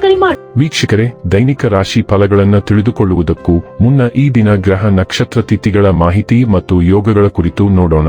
ಕರೆ ಮಾಡಿ. ವೀಕ್ಷಕರೇ, ದೈನಿಕ ರಾಶಿ ಫಲಗಳನ್ನು ತಿಳಿದುಕೊಳ್ಳುವುದಕ್ಕೂ ಮುನ್ನ ಈ ದಿನ ಗ್ರಹ ನಕ್ಷತ್ರ ತಿಥಿಗಳ ಮಾಹಿತಿ ಮತ್ತು ಯೋಗಗಳ ಕುರಿತು ನೋಡೋಣ.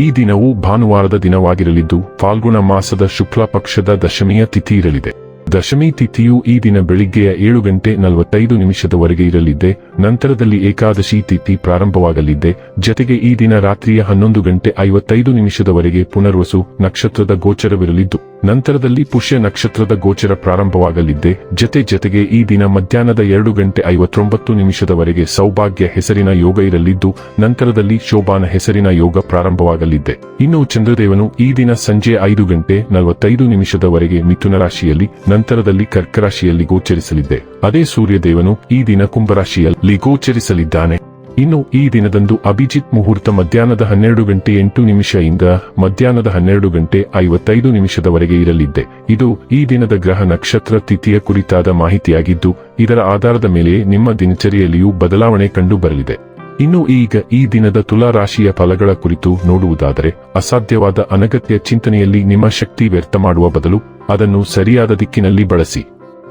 ಈ ದಿನವು ಭಾನುವಾರದ ದಿನವಾಗಿರಲಿದ್ದು, ಫಾಲ್ಗುಣ ಮಾಸದ ಶುಕ್ಲ ಪಕ್ಷದ ದಶಮಿಯ ತಿಥಿ ಇರಲಿದೆ. ದಶಮಿ ತಿಥಿಯು ಈ ದಿನ ಬೆಳಿಗ್ಗೆಯ ಏಳು ಗಂಟೆ ನಲವತ್ತೈದು ನಿಮಿಷದವರೆಗೆ ಇರಲಿದ್ದೆ, ನಂತರದಲ್ಲಿ ಏಕಾದಶಿ ತಿಥಿ ಪ್ರಾರಂಭವಾಗಲಿದೆ ಜತೆಗೆ ಈ ದಿನ ರಾತ್ರಿಯ ಹನ್ನೊಂದು ಗಂಟೆ ಐವತ್ತೈದು ನಿಮಿಷದವರೆಗೆ ಪುನರ್ವಸು ನಕ್ಷತ್ರದ ಗೋಚರವಿರಲಿದ್ದು. ನಂತರದಲ್ಲಿ ಪುಷ್ಯ ನಕ್ಷತ್ರದ ಗೋಚರ ಪ್ರಾರಂಭವಾಗಲಿದ್ದೆ. ಜತೆ ಜತೆಗೆ ಈ ದಿನ ಮಧ್ಯಾಹ್ನದ ಎರಡು ಗಂಟೆ ಐವತ್ತೊಂಬತ್ತು ನಿಮಿಷದವರೆಗೆ ಸೌಭಾಗ್ಯ ಹೆಸರಿನ ಯೋಗ ಇರಲಿದ್ದು, ನಂತರದಲ್ಲಿ ಶೋಭಾನ ಹೆಸರಿನ ಯೋಗ ಪ್ರಾರಂಭವಾಗಲಿದ್ದೆ. ಇನ್ನು ಚಂದ್ರದೇವನು ಈ ದಿನ ಸಂಜೆ ಐದು ಗಂಟೆ ನಲವತ್ತೈದು ನಿಮಿಷದವರೆಗೆ ಮಿಥುನ ರಾಶಿಯಲ್ಲಿ, ನಂತರದಲ್ಲಿ ಕರ್ಕರಾಶಿಯಲ್ಲಿ ಗೋಚರಿಸಲಿದ್ದೆ. ಅದೇ ಸೂರ್ಯದೇವನು ಈ ದಿನ ಕುಂಭರಾಶಿಯಲ್ಲಿ ಗೋಚರಿಸಲಿದ್ದಾನೆ. ಇನ್ನು ಈ ದಿನದಂದು ಅಭಿಜಿತ್ ಮುಹೂರ್ತ ಮಧ್ಯಾಹ್ನದ ಹನ್ನೆರಡು ಗಂಟೆ ಎಂಟು ನಿಮಿಷದಿಂದ ಮಧ್ಯಾಹ್ನದ ಹನ್ನೆರಡು ಗಂಟೆ ಐವತ್ತೈದು ನಿಮಿಷದವರೆಗೆ ಇರಲಿದ್ದೆ. ಇದು ಈ ದಿನದ ಗ್ರಹ ನಕ್ಷತ್ರ ತಿಥಿಯ ಕುರಿತಾದ ಮಾಹಿತಿಯಾಗಿದ್ದು, ಇದರ ಆಧಾರದ ಮೇಲೆ ನಿಮ್ಮ ದಿನಚರಿಯಲ್ಲಿಯೂ ಬದಲಾವಣೆ ಕಂಡು ಬರಲಿದೆ ಇನ್ನು ಈಗ ಈ ದಿನದ ತುಲಾ ರಾಶಿಯ ಫಲಗಳ ಕುರಿತು ನೋಡುವುದಾದರೆ, ಅಸಾಧ್ಯವಾದ ಅನಗತ್ಯ ಚಿಂತನೆಯಲ್ಲಿ ನಿಮ್ಮ ಶಕ್ತಿ ವ್ಯರ್ಥ ಮಾಡುವ ಬದಲು ಅದನ್ನು ಸರಿಯಾದ ದಿಕ್ಕಿನಲ್ಲಿ ಬಳಸಿ.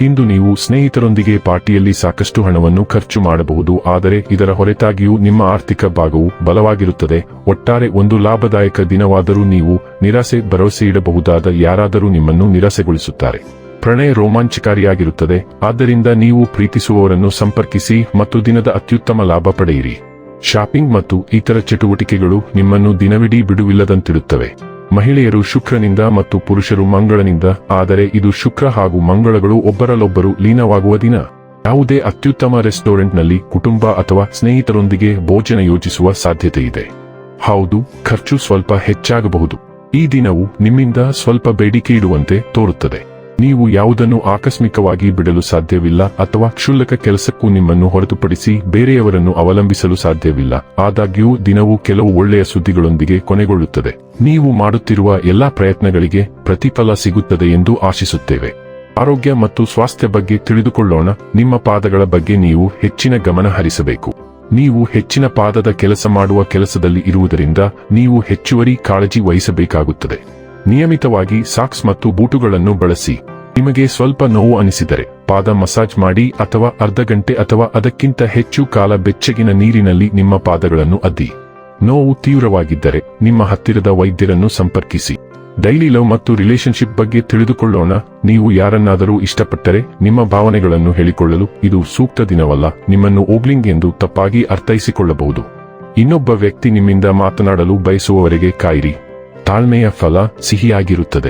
ಇಂದು ನೀವು ಸ್ನೇಹಿತರೊಂದಿಗೆ ಪಾರ್ಟಿಯಲ್ಲಿ ಸಾಕಷ್ಟು ಹಣವನ್ನು ಖರ್ಚು ಮಾಡಬಹುದು, ಆದರೆ ಇದರ ಹೊರತಾಗಿಯೂ ನಿಮ್ಮ ಆರ್ಥಿಕ ಭಾಗವು ಬಲವಾಗಿರುತ್ತದೆ. ಒಟ್ಟಾರೆ ಒಂದು ಲಾಭದಾಯಕ ದಿನವಾದರೂ ನೀವು ನಿರಾಸೆ, ಭರವಸೆ ಇಡಬಹುದಾದ ಯಾರಾದರೂ ನಿಮ್ಮನ್ನು ನಿರಾಸೆಗೊಳಿಸುತ್ತಾರೆ. ಪ್ರಣಯ ರೋಮಾಂಚಕಾರಿಯಾಗಿರುತ್ತದೆ, ಆದ್ದರಿಂದ ನೀವು ಪ್ರೀತಿಸುವವರನ್ನು ಸಂಪರ್ಕಿಸಿ ಮತ್ತು ದಿನದ ಅತ್ಯುತ್ತಮ ಲಾಭ ಪಡೆಯಿರಿ. ಶಾಪಿಂಗ್ ಮತ್ತು ಇತರ ಚಟುವಟಿಕೆಗಳು ನಿಮ್ಮನ್ನು ದಿನವಿಡೀ ಬಿಡುವಿಲ್ಲದಂತಿಡುತ್ತವೆ ಮಹಿಳೆಯರು ಶುಕ್ರನಿಂದ ಮತ್ತು ಪುರುಷರು ಮಂಗಳನಿಂದ, ಆದರೆ ಇದು ಶುಕ್ರ ಹಾಗೂ ಮಂಗಳಗಳು ಒಬ್ಬರಲ್ಲೊಬ್ಬರು ಲೀನವಾಗುವ ದಿನ. ಯಾವುದೇ ಅತ್ಯುತ್ತಮ ರೆಸ್ಟೋರೆಂಟ್ನಲ್ಲಿ ಕುಟುಂಬ ಅಥವಾ ಸ್ನೇಹಿತರೊಂದಿಗೆ ಭೋಜನ ಯೋಜಿಸುವ ಸಾಧ್ಯತೆ ಇದೆ ಹೌದು, ಖರ್ಚು ಸ್ವಲ್ಪ ಹೆಚ್ಚಾಗಬಹುದು. ಈ ದಿನವು ನಿಮ್ಮಿಂದ ಸ್ವಲ್ಪ ಬೇಡಿಕೆ ಇಡುವಂತೆ ತೋರುತ್ತದೆ. ನೀವು ಯಾವುದನ್ನು ಆಕಸ್ಮಿಕವಾಗಿ ಬಿಡಲು ಸಾಧ್ಯವಿಲ್ಲ ಅಥವಾ ಕ್ಷುಲ್ಲಕ ಕೆಲಸಕ್ಕೂ ನಿಮ್ಮನ್ನು ಹೊರತುಪಡಿಸಿ ಬೇರೆಯವರನ್ನು ಅವಲಂಬಿಸಲು ಸಾಧ್ಯವಿಲ್ಲ, ಆದಾಗ್ಯೂ ದಿನವು ಕೆಲವು ಒಳ್ಳೆಯ ಸುದ್ದಿಗಳೊಂದಿಗೆ ಕೊನೆಗೊಳ್ಳುತ್ತದೆ. ನೀವು ಮಾಡುತ್ತಿರುವ ಎಲ್ಲಾ ಪ್ರಯತ್ನಗಳಿಗೆ ಪ್ರತಿಫಲ ಸಿಗುತ್ತದೆ ಎಂದು ಆಶಿಸುತ್ತೇವೆ. ಆರೋಗ್ಯ ಮತ್ತು ಸ್ವಾಸ್ಥ್ಯ ಬಗ್ಗೆ ತಿಳಿದುಕೊಳ್ಳೋಣ, ನಿಮ್ಮ ಪಾದಗಳ ಬಗ್ಗೆ ನೀವು ಹೆಚ್ಚಿನ ಗಮನ ಹರಿಸಬೇಕು. ನೀವು ಹೆಚ್ಚಿನ ಪಾದದ ಕೆಲಸ ಮಾಡುವ ಕೆಲಸದಲ್ಲಿ ಇರುವುದರಿಂದ ನೀವು ಹೆಚ್ಚುವರಿ ಕಾಳಜಿ ವಹಿಸಬೇಕಾಗುತ್ತದೆ. ನಿಯಮಿತವಾಗಿ ಸಾಕ್ಸ್ ಮತ್ತು ಬೂಟುಗಳನ್ನು ಬಳಸಿ. ನಿಮಗೆ ಸ್ವಲ್ಪ ನೋವು ಅನಿಸಿದರೆ, ಪಾದ ಮಸಾಜ್ ಮಾಡಿ ಅಥವಾ ಅರ್ಧ ಗಂಟೆ ಅಥವಾ ಅದಕ್ಕಿಂತ ಹೆಚ್ಚು ಕಾಲ ಬೆಚ್ಚಗಿನ ನೀರಿನಲ್ಲಿ ನಿಮ್ಮ ಪಾದಗಳನ್ನು ಅದ್ದಿ. ನೋವು ತೀವ್ರವಾಗಿದ್ದರೆ, ನಿಮ್ಮ ಹತ್ತಿರದ ವೈದ್ಯರನ್ನು ಸಂಪರ್ಕಿಸಿ. ಡೈಲಿ ಲವ್ ಮತ್ತು ರಿಲೇಶನ್ಶಿಪ್ ಬಗ್ಗೆ ತಿಳಿದುಕೊಳ್ಳೋಣ. ನೀವು ಯಾರನ್ನಾದರೂ ಇಷ್ಟಪಟ್ಟರೆ, ನಿಮ್ಮ ಭಾವನೆಗಳನ್ನು ಹೇಳಿಕೊಳ್ಳಲು ಇದು ಸೂಕ್ತ ದಿನವಲ್ಲ. ನಿಮ್ಮನ್ನು ಓಗ್ಲಿಂಗ್ ಎಂದು ತಪ್ಪಾಗಿ ಅರ್ಥೈಸಿಕೊಳ್ಳಬಹುದು. ಇನ್ನೊಬ್ಬ ವ್ಯಕ್ತಿ ನಿಮ್ಮಿಂದ ಮಾತನಾಡಲು ಬಯಸುವವರೆಗೆ ಕಾಯಿರಿ. ತಾಳ್ಮೆಯ ಫಲ ಸಿಹಿಯಾಗಿರುತ್ತದೆ.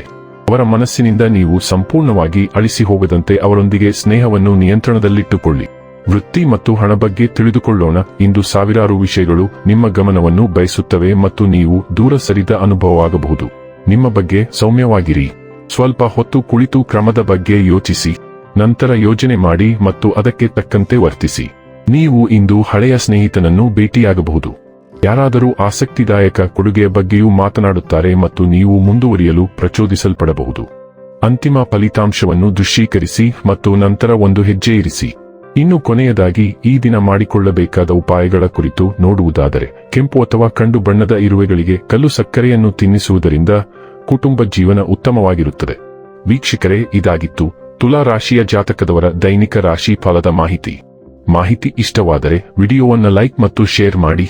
ಅವರ ಮನಸ್ಸಿನಿಂದ ನೀವು ಸಂಪೂರ್ಣವಾಗಿ ಅಳಿಸಿ ಹೋಗದಂತೆ ಅವರೊಂದಿಗೆ ಸ್ನೇಹವನ್ನು ನಿಯಂತ್ರಣದಲ್ಲಿಟ್ಟುಕೊಳ್ಳಿ. ವೃತ್ತಿ ಮತ್ತು ಹಣ ಬಗ್ಗೆ ತಿಳಿದುಕೊಳ್ಳೋಣ. ಇಂದು ಸಾವಿರಾರು ವಿಷಯಗಳು ನಿಮ್ಮ ಗಮನವನ್ನು ಬಯಸುತ್ತವೆ ಮತ್ತು ನೀವು ದೂರ ಸರಿದ ಅನುಭವವಾಗಬಹುದು. ನಿಮ್ಮ ಬಗ್ಗೆ ಸೌಮ್ಯವಾಗಿರಿ. ಸ್ವಲ್ಪ ಹೊತ್ತು ಕುಳಿತು ಕ್ರಮದ ಬಗ್ಗೆ ಯೋಚಿಸಿ. ನಂತರ ಯೋಜನೆ ಮಾಡಿ ಮತ್ತು ಅದಕ್ಕೆ ತಕ್ಕಂತೆ ವರ್ತಿಸಿ. ನೀವು ಇಂದು ಹಳೆಯ ಸ್ನೇಹಿತನನ್ನು ಭೇಟಿಯಾಗಬಹುದು. ಯಾರಾದರೂ ಆಸಕ್ತಿದಾಯಕ ಕೊಡುಗೆಯ ಬಗ್ಗೆಯೂ ಮಾತನಾಡುತ್ತಾರೆ ಮತ್ತು ನೀವು ಮುಂದುವರಿಯಲು ಪ್ರಚೋದಿಸಲ್ಪಡಬಹುದು. ಅಂತಿಮ ಫಲಿತಾಂಶವನ್ನು ದೃಶ್ಯೀಕರಿಸಿ ಮತ್ತು ನಂತರ ಒಂದು ಹೆಜ್ಜೆ ಇರಿಸಿ. ಇನ್ನು ಕೊನೆಯದಾಗಿ, ಈ ದಿನ ಮಾಡಿಕೊಳ್ಳಬೇಕಾದ ಉಪಾಯಗಳ ಕುರಿತು ನೋಡುವುದಾದರೆ, ಕೆಂಪು ಅಥವಾ ಕಂಡು ಬಣ್ಣದ ಇರುವೆಗಳಿಗೆ ಕಲ್ಲು ಸಕ್ಕರೆಯನ್ನು ತಿನ್ನಿಸುವುದರಿಂದ ಕುಟುಂಬ ಜೀವನ ಉತ್ತಮವಾಗಿರುತ್ತದೆ. ವೀಕ್ಷಕರೇ, ಇದಾಗಿತ್ತು ತುಲಾ ರಾಶಿಯ ಜಾತಕದವರ ದೈನಿಕ ರಾಶಿ ಫಲದ ಮಾಹಿತಿ. ಮಾಹಿತಿ ಇಷ್ಟವಾದರೆ, ವಿಡಿಯೋವನ್ನು ಲೈಕ್ ಮತ್ತು ಶೇರ್ ಮಾಡಿ.